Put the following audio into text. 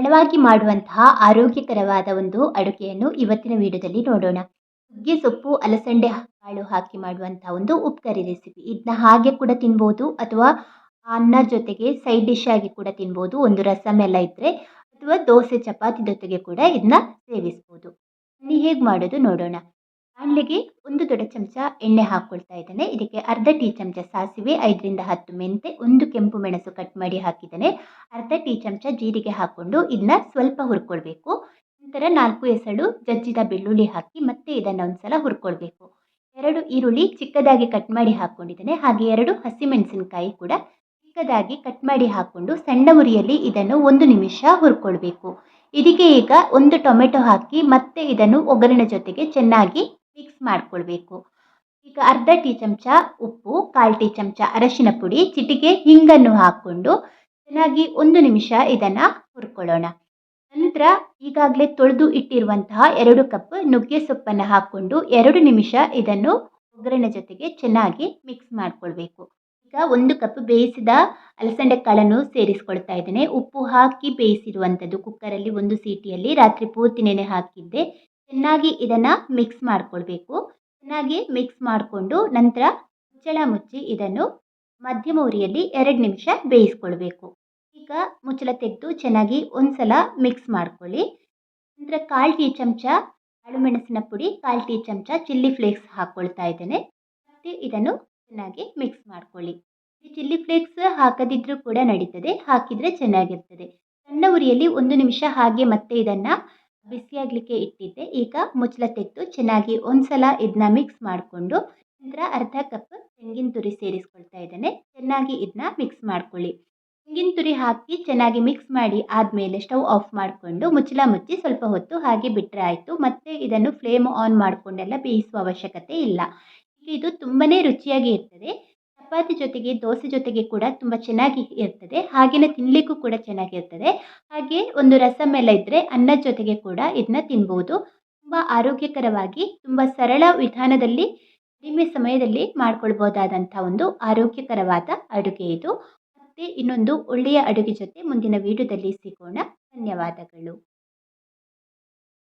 ಸರಳವಾಗಿ ಮಾಡುವಂತಹ ಆರೋಗ್ಯಕರವಾದ ಒಂದು ಅಡುಗೆಯನ್ನು ಇವತ್ತಿನ ವಿಡಿಯೋದಲ್ಲಿ ನೋಡೋಣ. ನುಗ್ಗೆ ಸೊಪ್ಪು, ಅಲಸಂಡೆ ಕಾಳು ಹಾಕಿ ಮಾಡುವಂತಹ ಒಂದು ಉಪ್ಕರಿ ರೆಸಿಪಿ. ಇದನ್ನ ಹಾಗೆ ಕೂಡ ತಿನ್ಬೋದು ಅಥವಾ ಅನ್ನ ಜೊತೆಗೆ ಸೈಡ್ ಡಿಶ್ ಆಗಿ ಕೂಡ ತಿನ್ಬೋದು. ಒಂದು ರಸಮ್ ಎಲ್ಲ ಇದ್ದರೆ ಅಥವಾ ದೋಸೆ, ಚಪಾತಿ ಜೊತೆಗೆ ಕೂಡ ಇದನ್ನ ಸೇವಿಸ್ಬೋದು. ಬನ್ನಿ ಹೇಗೆ ಮಾಡೋದು ನೋಡೋಣ. ಬಾಣಲೆಗೆ ಒಂದು ದೊಡ್ಡ ಚಮಚ ಎಣ್ಣೆ ಹಾಕ್ಕೊಳ್ತಾ ಇದ್ದೇನೆ. ಇದಕ್ಕೆ ಅರ್ಧ ಟೀ ಚಮಚ ಸಾಸಿವೆ, ಐದರಿಂದ ಹತ್ತು ಮೆಂತೆ, ಒಂದು ಕೆಂಪು ಮೆಣಸು ಕಟ್ ಮಾಡಿ ಹಾಕಿದ್ದೇನೆ. ಅರ್ಧ ಟೀ ಚಮಚ ಜೀರಿಗೆ ಹಾಕ್ಕೊಂಡು ಇದನ್ನ ಸ್ವಲ್ಪ ಹುರ್ಕೊಳ್ಬೇಕು. ನಂತರ ನಾಲ್ಕು ಎಸಳು ಜಜ್ಜಿದ ಬೆಳ್ಳುಳ್ಳಿ ಹಾಕಿ ಮತ್ತೆ ಇದನ್ನು ಒಂದ್ಸಲ ಹುರ್ಕೊಳ್ಬೇಕು. ಎರಡು ಈರುಳ್ಳಿ ಚಿಕ್ಕದಾಗಿ ಕಟ್ ಮಾಡಿ ಹಾಕ್ಕೊಂಡಿದ್ದೇನೆ ಹಾಗೆ ಎರಡು ಹಸಿಮೆಣಸಿನಕಾಯಿ ಕೂಡ ಚಿಕ್ಕದಾಗಿ ಕಟ್ ಮಾಡಿ ಹಾಕ್ಕೊಂಡು ಸಣ್ಣ ಉರಿಯಲ್ಲಿ ಇದನ್ನು ಒಂದು ನಿಮಿಷ ಹುರ್ಕೊಳ್ಬೇಕು. ಇದಕ್ಕೆ ಈಗ ಒಂದು ಟೊಮೆಟೊ ಹಾಕಿ ಮತ್ತೆ ಇದನ್ನು ಒಗ್ಗರಣೆ ಜೊತೆಗೆ ಚೆನ್ನಾಗಿ ಮಿಕ್ಸ್ ಮಾಡ್ಕೊಳ್ಬೇಕು. ಈಗ ಅರ್ಧ ಟೀ ಚಮಚ ಉಪ್ಪು, ಕಾಲು ಟೀ ಚಮಚ ಅರಶಿನ ಪುಡಿ, ಚಿಟಿಕೆ, ಹಿಂಗನ್ನು ಹಾಕ್ಕೊಂಡು ಚೆನ್ನಾಗಿ ಒಂದು ನಿಮಿಷ ಇದನ್ನು ಹುರ್ಕೊಳ್ಳೋಣ. ನಂತರ ಈಗಾಗಲೇ ತೊಳೆದು ಇಟ್ಟಿರುವಂತಹ ಎರಡು ಕಪ್ ನುಗ್ಗೆ ಸೊಪ್ಪನ್ನು ಹಾಕ್ಕೊಂಡು ಎರಡು ನಿಮಿಷ ಇದನ್ನು ಒಗ್ಗರಣೆ ಜೊತೆಗೆ ಚೆನ್ನಾಗಿ ಮಿಕ್ಸ್ ಮಾಡ್ಕೊಳ್ಬೇಕು. ಈಗ ಒಂದು ಕಪ್ ಬೇಯಿಸಿದ ಅಲಸಂಡೆ ಕಾಳನ್ನು ಸೇರಿಸ್ಕೊಳ್ತಾ ಇದ್ದೇನೆ. ಉಪ್ಪು ಹಾಕಿ ಬೇಯಿಸಿರುವಂಥದ್ದು ಕುಕ್ಕರಲ್ಲಿ ಒಂದು ಸೀಟಿಯಲ್ಲಿ. ರಾತ್ರಿ ಪೂರ್ತಿ ನೆನೆ ಹಾಕಿದ್ದೆ. ಚೆನ್ನಾಗಿ ಇದನ್ನು ಮಿಕ್ಸ್ ಮಾಡ್ಕೊಳ್ಬೇಕು. ಚೆನ್ನಾಗಿ ಮಿಕ್ಸ್ ಮಾಡಿಕೊಂಡು ನಂತರ ಮುಚ್ಚಳ ಮುಚ್ಚಿ ಇದನ್ನು ಮಧ್ಯಮ ಉರಿಯಲ್ಲಿ ಎರಡು ನಿಮಿಷ ಬೇಯಿಸ್ಕೊಳ್ಬೇಕು. ಈಗ ಮುಚ್ಚಳ ತೆಗೆದು ಚೆನ್ನಾಗಿ ಒಂದು ಸಲ ಮಿಕ್ಸ್ ಮಾಡ್ಕೊಳ್ಳಿ. ನಂತರ ಕಾಲು ಟೀ ಚಮಚ ಮೆಣಸಿನ ಪುಡಿ, ಕಾಲು ಟೀ ಚಮಚ ಚಿಲ್ಲಿ ಫ್ಲೇಕ್ಸ್ ಹಾಕ್ಕೊಳ್ತಾ ಇದ್ದೇನೆ. ಮತ್ತು ಇದನ್ನು ಚೆನ್ನಾಗಿ ಮಿಕ್ಸ್ ಮಾಡ್ಕೊಳ್ಳಿ. ಈ ಚಿಲ್ಲಿ ಫ್ಲೇಕ್ಸ್ ಹಾಕದಿದ್ದರೂ ಕೂಡ ನಡೀತದೆ, ಹಾಕಿದರೆ ಚೆನ್ನಾಗಿರ್ತದೆ. ಸಣ್ಣ ಉರಿಯಲ್ಲಿ ಒಂದು ನಿಮಿಷ ಹಾಗೆ ಮತ್ತೆ ಇದನ್ನು ಬಿಸಿಯಾಗಲಿಕ್ಕೆ ಇಟ್ಟಿದ್ದೆ. ಈಗ ಮುಚ್ಚಳ ತೆಗೆದು ಚೆನ್ನಾಗಿ ಒಂದ್ಸಲ ಇದನ್ನ ಮಿಕ್ಸ್ ಮಾಡಿಕೊಂಡು ನಂತರ ಅರ್ಧ ಕಪ್ ತೆಂಗಿನ ತುರಿ ಸೇರಿಸ್ಕೊಳ್ತಾ ಇದ್ದೇನೆ. ಚೆನ್ನಾಗಿ ಇದನ್ನ ಮಿಕ್ಸ್ ಮಾಡ್ಕೊಳ್ಳಿ. ತೆಂಗಿನ ತುರಿ ಹಾಕಿ ಚೆನ್ನಾಗಿ ಮಿಕ್ಸ್ ಮಾಡಿ ಆದಮೇಲೆ ಸ್ಟವ್ ಆಫ್ ಮಾಡಿಕೊಂಡು ಮುಚ್ಚಳ ಮುಚ್ಚಿ ಸ್ವಲ್ಪ ಹೊತ್ತು ಹಾಗೆ ಬಿಟ್ಟರೆ ಆಯಿತು. ಮತ್ತೆ ಇದನ್ನು ಫ್ಲೇಮ್ ಆನ್ ಮಾಡಿಕೊಂಡೆಲ್ಲ ಬೇಯಿಸುವ ಅವಶ್ಯಕತೆ ಇಲ್ಲ. ಇದು ತುಂಬಾ ರುಚಿಯಾಗಿ ಇರ್ತದೆ. ಚಪಾತಿ ಜೊತೆಗೆ ದೋಸೆ ಜೊತೆಗೆ ಕೂಡ ತುಂಬ ಚೆನ್ನಾಗಿ ಇರ್ತದೆ. ಹಾಗೆಯೇ ತಿನ್ನಲಿಕ್ಕೂ ಕೂಡ ಚೆನ್ನಾಗಿರ್ತದೆ ಹಾಗೆ ಒಂದು ರಸಮ್ ಎಲ್ಲ ಇದ್ದರೆ ಅನ್ನದ ಜೊತೆಗೆ ಕೂಡ ಇದನ್ನ ತಿನ್ಬೋದು. ತುಂಬ ಆರೋಗ್ಯಕರವಾಗಿ, ತುಂಬ ಸರಳ ವಿಧಾನದಲ್ಲಿ, ಕಡಿಮೆ ಸಮಯದಲ್ಲಿ ಮಾಡ್ಕೊಳ್ಬೋದಾದಂಥ ಒಂದು ಆರೋಗ್ಯಕರವಾದ ಅಡುಗೆ ಇದು. ಮತ್ತೆ ಇನ್ನೊಂದು ಒಳ್ಳೆಯ ಅಡುಗೆ ಜೊತೆ ಮುಂದಿನ ವೀಡಿಯೋದಲ್ಲಿ ಸಿಗೋಣ. ಧನ್ಯವಾದಗಳು.